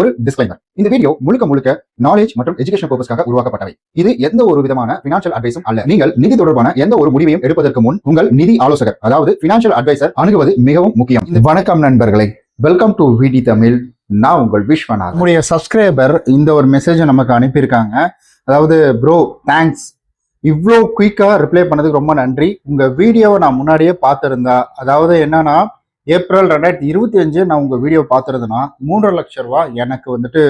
ஒரு டிஸ்க்ளைமர் இந்த வீடியோ முழுக்க முழுக்க நாலேஜ் மற்றும் எஜுகேஷன் பர்பஸ்க்காக உருவாக்கப்பட்டவை. இது எந்த ஒரு விதமான பினான்சியல் அட்வைஸும் அல்ல. நீங்கள் நிதி தொடர்பான எந்த ஒரு முடிவையும் எடுப்பதற்கு முன் உங்கள் நிதி ஆலோசகர் அதாவது பினான்சியல் அட்வைசர் அணுகுவது மிகவும் முக்கியம். வணக்கம் நண்பர்களே. வெல்கம் டு விடி தமிழ் நான் உங்கள் விஸ்வநாத் நம்முடைய சப்ஸ்கிரைபர் இந்த ஒரு மெசேஜை நமக்கு அனுப்பியிருக்காங்க. அதாவது ப்ரோ தேங்க்ஸ் இவ்வளோ குயிக்காக ரிப்ளை பண்ணதுக்கு ரொம்ப நன்றி. உங்கள் வீடியோவை நான் முன்னாடியே பார்த்துருந்தா அதாவது என்னன்னா ஏப்ரல் ரெண்டாயிரத்தி இருபத்தி அஞ்சு நான் உங்கள் வீடியோ பார்த்துருந்தேன்னா மூன்றரை லட்ச ரூபா எனக்கு வந்துட்டு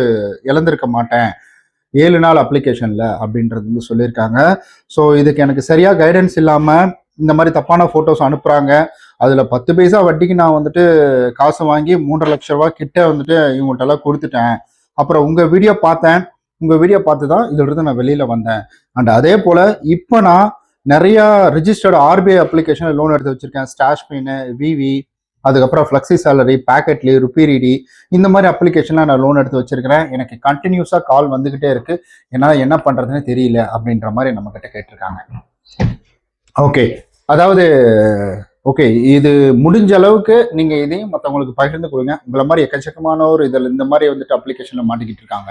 இழந்திருக்க மாட்டேன். ஏழு நாள் அப்ளிகேஷனில் அப்படின்றது வந்து சொல்லியிருக்காங்க. ஸோ இதுக்கு எனக்கு சரியாக கைடன்ஸ் இல்லாமல் இந்த மாதிரி தப்பான ஃபோட்டோஸ் அனுப்புகிறாங்க அதில் பத்து பைசா வட்டிக்கு நான் வந்துட்டு காசு வாங்கி மூன்றரை லட்ச ரூபா கிட்ட வந்துட்டு இவங்கள்ட்டெல்லாம் கொடுத்துட்டேன். அப்புறம் உங்கள் வீடியோ பார்த்தேன். உங்கள் வீடியோ பார்த்து தான் இதிலிருந்து நான் வெளியில் வந்தேன். அண்ட் அதே போல் இப்போ நான் நிறையா ரிஜிஸ்டர்டு ஆர்பிஐ அப்ளிகேஷனில் லோன் எடுத்து வச்சுருக்கேன். ஸ்டாஷ் பின்னு விவி அதுக்கப்புறம் ஃப்ளெக்ஸி சேலரி பேக்கெட்லி ருப்பீரிடி இந்த மாதிரி அப்ளிகேஷன்லாம் நான் லோன் எடுத்து வச்சிருக்கிறேன். எனக்கு கண்டினியூஸாக கால் வந்துக்கிட்டே இருக்கு. என்னால் என்ன பண்ணுறதுன்னு தெரியல அப்படின்ற மாதிரி நம்மக்கிட்ட கேட்டிருக்காங்க. ஓகே அதாவது ஓகே இது முடிஞ்ச அளவுக்கு நீங்கள் இதையும் மற்றவங்களுக்கு பகிர்ந்து கொடுங்க. உங்களை மாதிரி எக்கச்சக்கமான ஒரு இதில் இந்த மாதிரி வந்துட்டு அப்ளிகேஷனில் மாட்டிக்கிட்டு இருக்காங்க.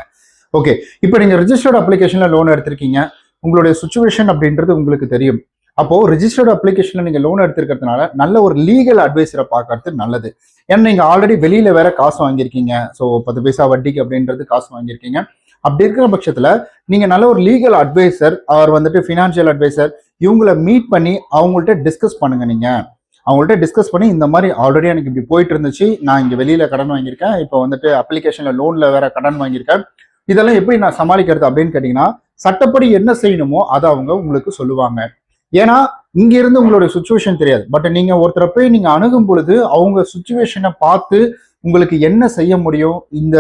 ஓகே இப்போ நீங்கள் ரிஜிஸ்டர்டு அப்ளிகேஷனில் லோன் எடுத்திருக்கீங்க. உங்களுடைய சுச்சுவேஷன் அப்படின்றது உங்களுக்கு தெரியும். அப்போ ரிஜிஸ்டர்டு அப்ளிகேஷன்ல நீங்க லோன் எடுத்திருக்கிறதுனால நல்ல ஒரு லீகல் அட்வைசரை பார்க்கறது நல்லது. ஏன்னா நீங்க ஆல்ரெடி வெளியில வேற காசு வாங்கியிருக்கீங்க. ஸோ பத்து பைசா வட்டிக்கு அப்படின்றது காசு வாங்கியிருக்கீங்க. அப்படி இருக்கிற பட்சத்துல நீங்க நல்ல ஒரு லீகல் அட்வைசர் அவர் வந்துட்டு ஃபினான்ஷியல் அட்வைசர் இவங்கள மீட் பண்ணி அவங்கள்ட்ட டிஸ்கஸ் பண்ணுங்க நீங்க. அவங்கள்ட்ட டிஸ்கஸ் பண்ணி இந்த மாதிரி ஆல்ரெடி எனக்கு இப்படி போயிட்டு இருந்துச்சு. நான் இங்க வெளியில கடன் வாங்கியிருக்கேன். இப்போ வந்துட்டு அப்ளிகேஷன்ல லோன்ல வேற கடன் வாங்கியிருக்கேன். இதெல்லாம் எப்படி நான் சமாளிக்கிறது அப்படின்னு கேட்டீங்கன்னா சட்டப்படி என்ன செய்யணுமோ அதை அவங்க உங்களுக்கு சொல்லுவாங்க. ஏன்னா இங்க இருந்து உங்களுடைய சுச்சுவேஷன் தெரியாது. பட் நீங்க ஒருத்தரை போய் நீங்க அணுகும் பொழுது அவங்க சுச்சுவேஷனை பார்த்து உங்களுக்கு என்ன செய்ய முடியும்? இந்த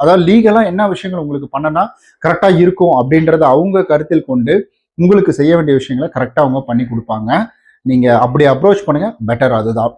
அதாவது லீகலா என்ன விஷயங்கள் உங்களுக்கு பண்ணனா கரெக்டா இருக்கும் அப்படின்றத அவங்க கருத்தில் கொண்டு உங்களுக்கு செய்ய வேண்டிய விஷயங்களை கரெக்டா அவங்க பண்ணி கொடுப்பாங்க. நீங்க அப்படி அப்ரோச் பண்ணுங்க பெட்டர் அதுதான்.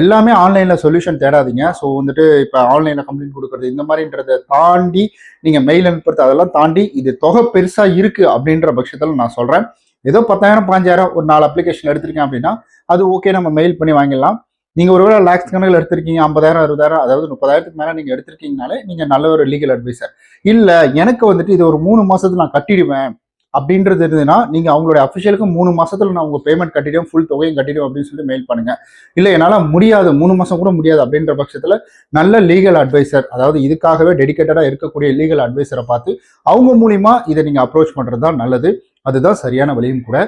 எல்லாமே ஆன்லைன்ல சொல்யூஷன் தேடாதீங்க. ஸோ வந்துட்டு இப்போ ஆன்லைன்ல கம்ப்ளைண்ட் கொடுக்கறது இந்த மாதிரின்றதை தாண்டி நீங்க மெயில் அனுப்புறது அதெல்லாம் தாண்டி இது தொகை பெருசா இருக்கு அப்படின்ற பட்சத்தில் நான் சொல்றேன். ஏதோ பத்தாயிரம் பாஞ்சாயிரம் ஒரு நாலு அப்ளிகேஷன் எடுத்திருக்கேன் அப்படின்னா அது ஓகே நம்ம மெயில் பண்ணி வாங்கிடலாம். நீங்க ஒருவேளை லேக்ஸ் கணக்கில் எடுத்திருக்கீங்க ஐம்பதாயிரம் அறுபதாயிரம் அதாவது முப்பதாயிரத்துக்கு மேலே நீங்கள் எடுத்திருக்கீங்கனாலே நீங்கள் நல்ல ஒரு லீகல் அட்வைசர் இல்லை எனக்கு வந்துட்டு இது ஒரு மூணு மாதத்துக்கு நான் கட்டிடுவேன். அப்படின்றது இருந்ததுன்னா நீங்க அவங்களோட அஃபிஷியலுக்கு மூணு மாசத்துல நான் உங்க பேமெண்ட் கட்டிடும் ஃபுல் தொகையும் கட்டிடும் அப்படின்னு சொல்லி மெயில் பண்ணுங்க. இல்ல என்னால முடியாது மூணு மாசம் கூட முடியாது அப்படின்ற பட்சத்துல நல்ல லீகல் அட்வைசர் அதாவது இதுக்காகவே டெடிக்கேட்டடா இருக்கக்கூடிய லீகல் அட்வைசரை பார்த்து அவங்க மூலியமா இதை நீங்க அப்ரோச் பண்றது தான் நல்லது. அதுதான் சரியான வழியும் கூட.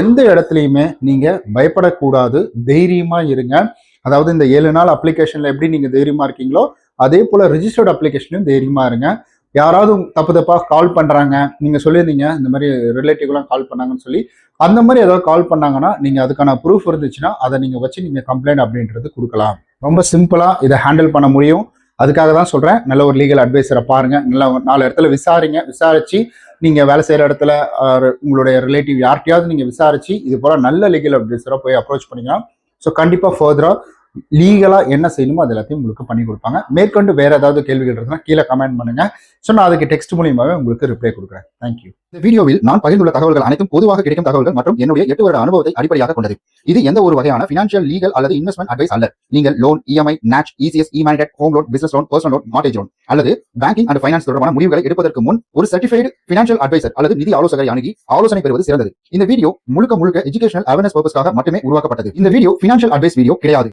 எந்த இடத்துலையுமே நீங்க பயப்படக்கூடாது தைரியமா இருங்க. அதாவது இந்த ஏழு நாள் அப்ளிகேஷன்ல எப்படி நீங்க தைரியமா இருக்கீங்களோ அதே போல ரிஜிஸ்டர்ட் அப்ளிகேஷன்லையும் தைரியமா இருங்க. யாராவது தப்பு தப்பா கால் பண்றாங்க நீங்க சொல்லியிருந்தீங்க இந்த மாதிரி ரிலேட்டிவ்லாம் கால் பண்ணாங்கன்னு சொல்லி அந்த மாதிரி ஏதாவது கால் பண்ணாங்கன்னா நீங்க அதுக்கான ப்ரூஃப் இருந்துச்சுன்னா அதை நீங்க வச்சு நீங்க கம்ப்ளைண்ட் அப்படின்றது கொடுக்கலாம். ரொம்ப சிம்பிளா இதை ஹேண்டில் பண்ண முடியும். அதுக்காக தான் சொல்றேன் நல்ல ஒரு லீகல் அட்வைஸரை பாருங்க. நல்ல நாலு இடத்துல விசாரிங்க. விசாரிச்சு நீங்க வேலை செய்யற இடத்துல உங்களுடைய ரிலேட்டிவ் யார்கிட்டயாவது நீங்க விசாரிச்சு இது போல நல்ல லீகல் அட்வைஸரை போய் அப்ரோச் பண்ணிக்கலாம் ஸோ கண்டிப்பா ஃபர்தரா லீகலா என்ன செய்யணுமோ அது எல்லாத்தையும் உங்களுக்கு பண்ணி கொடுப்பாங்க. மேற்கொண்டு வேற ஏதாவது கேள்விகள் இருந்ததுன்னா கீழே கமெண்ட் பண்ணுங்க. ஸோ நான் அதுக்கு டெக்ஸ்ட் மூலியமாகவே உங்களுக்கு ரிப்ளை கொடுக்குறேன். தேங்க்யூ இந்த வீடியோவில் நான் பகிர்ந்துள்ள தகவல்கள் அனைத்தும் பொதுவாக கிடைக்கும் தகவல்கள் மற்றும் என்னுடைய எட்டு வருட அனுபவத்தை அடிப்படையாக கொண்டது. இது எந்த ஒரு வகையான பினான்சியல் லீகல் அல்லது இன்வெஸ்ட்மெண்ட் அட்வைஸ் அல்ல. நீங்கள் லோன் இஎம்ஐ நேச் இசிஎஸ் இ home loan business loan personal loan mortgage loan அல்லது பேங்கிங் அண்ட் ஃபைனான்ஸ் தொடர்பான முடிவுகளை எடுப்பதற்கு முன் ஒரு சர்டிஃபைடு பினான்சியல் அட்வைசர் அல்லது நிதி ஆலோசகரை அணுகி ஆலோசனை பெறுவது சிறந்தது. இந்த வீடியோ முழுக்க முழுக்க எஜுகேஷனல் அவேர்னஸ் பர்பஸ்க்காக மட்டுமே உருவாக்கப்பட்டது. இந்த வீடியோ பினான்சியல் அட்வைஸ் வீடியோ கிடையாது.